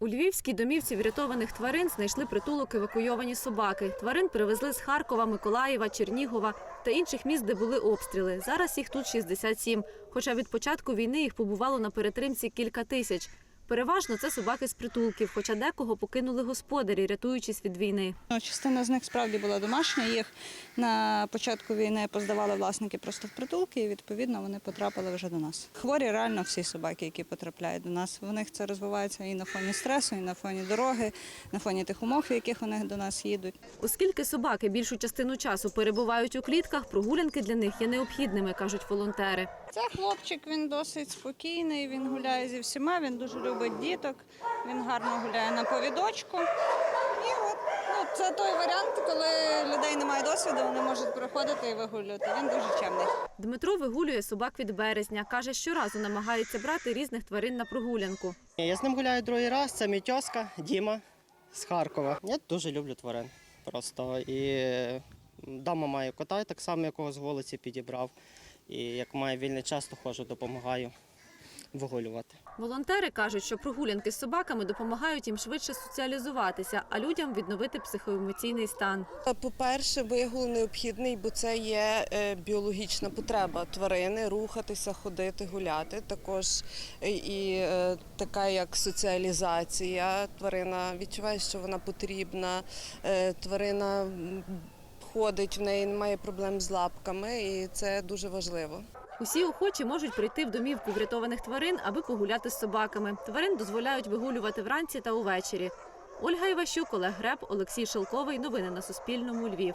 У львівській домівці врятованих тварин знайшли притулок евакуйовані собаки. Тварин привезли з Харкова, Миколаєва, Чернігова та інших міст, де були обстріли. Зараз їх тут 67. Хоча від початку війни їх побувало на перетримці кілька тисяч. Переважно це собаки з притулків, хоча декого покинули господарі, рятуючись від війни. Ну, Частина з них справді була домашня. Їх на початку війни поздавали власники просто в притулки, і відповідно вони потрапили вже до нас. Хворі реально всі собаки, які потрапляють до нас. У них це розвивається і на фоні стресу, і на фоні дороги, на фоні тих умов, в яких вони до нас їдуть. Оскільки собаки більшу частину часу перебувають у клітках, прогулянки для них є необхідними, кажуть волонтери. Це хлопчик, він досить спокійний, він гуляє зі всіма, він дуже любить діток, він гарно гуляє на повідочку. І от ну, це той варіант, коли людей немає досвіду, вони можуть приходити і вигулювати. Він дуже чемний. Дмитро вигулює собак від березня. Каже, щоразу намагається брати різних тварин на прогулянку. Я з ним гуляю другий раз. Це мій тьоска Діма з Харкова. Я дуже люблю тварин. Просто і дома маю кота, так само якого з вулиці підібрав. І як маю вільний час, то ходжу, допомагаю вигулювати. Волонтери кажуть, що прогулянки з собаками допомагають їм швидше соціалізуватися, а людям відновити психоемоційний стан. По-перше, вигул необхідний, бо це є е, біологічна потреба тварини рухатися, ходити, гуляти. Також е, і е, така як соціалізація. Тварина відчуває, що вона потрібна. Тварина ходить, в неї немає проблем з лапками, і це дуже важливо. Усі охочі можуть прийти в домівку врятованих тварин, аби погуляти з собаками. Тварин дозволяють вигулювати вранці та увечері. Ольга Іващук, Олег Греб, Олексій Шелковий. Новини на Суспільному. Львів.